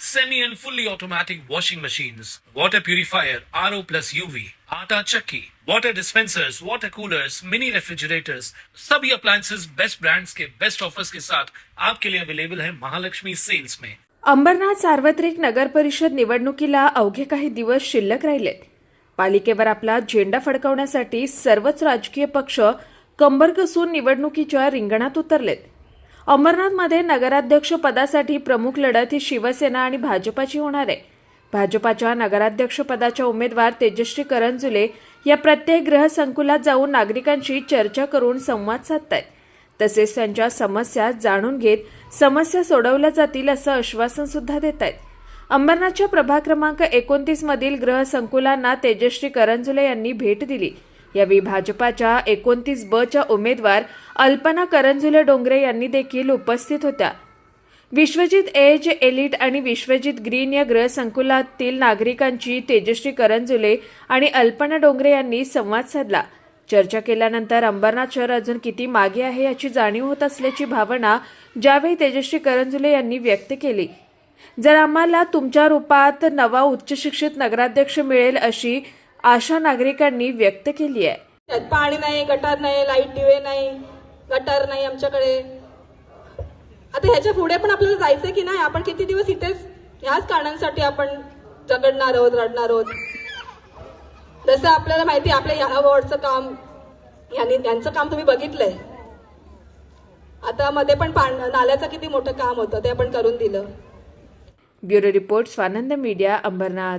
semi and fully automatic washing machines, water purifier, RO plus UV, आटा चक्की, water dispensers, water coolers, mini refrigerators, सभी appliances best brands के best offers के साथ आपके लिए अवेलेबल है महालक्ष्मी सेल्स में अंबरनाथ सार्वत्रिक नगर परिषद निवडणुकीला अवघे काही दिवस शिल्लक राहिलेत. पालिकेवर आपला झेंडा फडकवण्यासाठी सर्वच राजकीय पक्ष कंबर कसून निवडणुकीच्या रिंगणात उतरलेत. अंबरनाथमध्ये नगराध्यक्ष पदासाठी प्रमुख लढत ही शिवसेना आणि भाजपाची होणार आहे. भाजपाच्या नगराध्यक्ष पदाच्या उमेदवार तेजश्री करंजुले या प्रत्येक ग्रहसंकुलात जाऊन नागरिकांशी चर्चा करून संवाद साधतायत. तसेच त्यांच्या समस्या जाणून घेत समस्या सोडवल्या जातील असं आश्वासन सुद्धा देत आहेत अंबरनाथच्या प्रभाग क्रमांक एकोणतीस मधील तेजश्री करंजुले यांनी भेट दिली. यावेळी भाजपाच्या एकोणतीस ब च्या उमेदवार अल्पना करंजुले डोंगरे यांनी देखील उपस्थित होत्या. विश्वजित एज एलिट आणि विश्वजित ग्रीन या गृहसंकुलातील नागरिकांची तेजश्री करंजुले आणि अल्पना डोंगरे यांनी संवाद साधला. चर्चा केल्यानंतर अंबरनाथ शहर अजून किती मागे आहे याची जाणीव होत असल्याची भावना ज्यावेळी तेजश्री करंजुले यांनी व्यक्त केली. जर आम्हाला तुमच्या रूपात नवा उच्चशिक्षित नगराध्यक्ष मिळेल अशी आशा नागरिकांनी व्यक्त केली आहे. त्यात पाणी नाही गटार नाही लाइट दिवे नाही गटार नाही आमच्याकडे. आता ह्याच्या पुढे पण आपल्याला जायचं की नाही? आपण किती दिवस इथेच ह्याच कारणांसाठी आपण झगडणार आहोत रडणार आहोत? जसं आपल्याला माहिती आहे, आपल्या ह्या वॉर्डचं काम यांनी यांचं काम तुम्ही बघितलंय. आता मध्ये पण पाण नाल्याचं किती मोठं काम होतं ते आपण करून दिलं. Bureau report Swanand media Ambernath.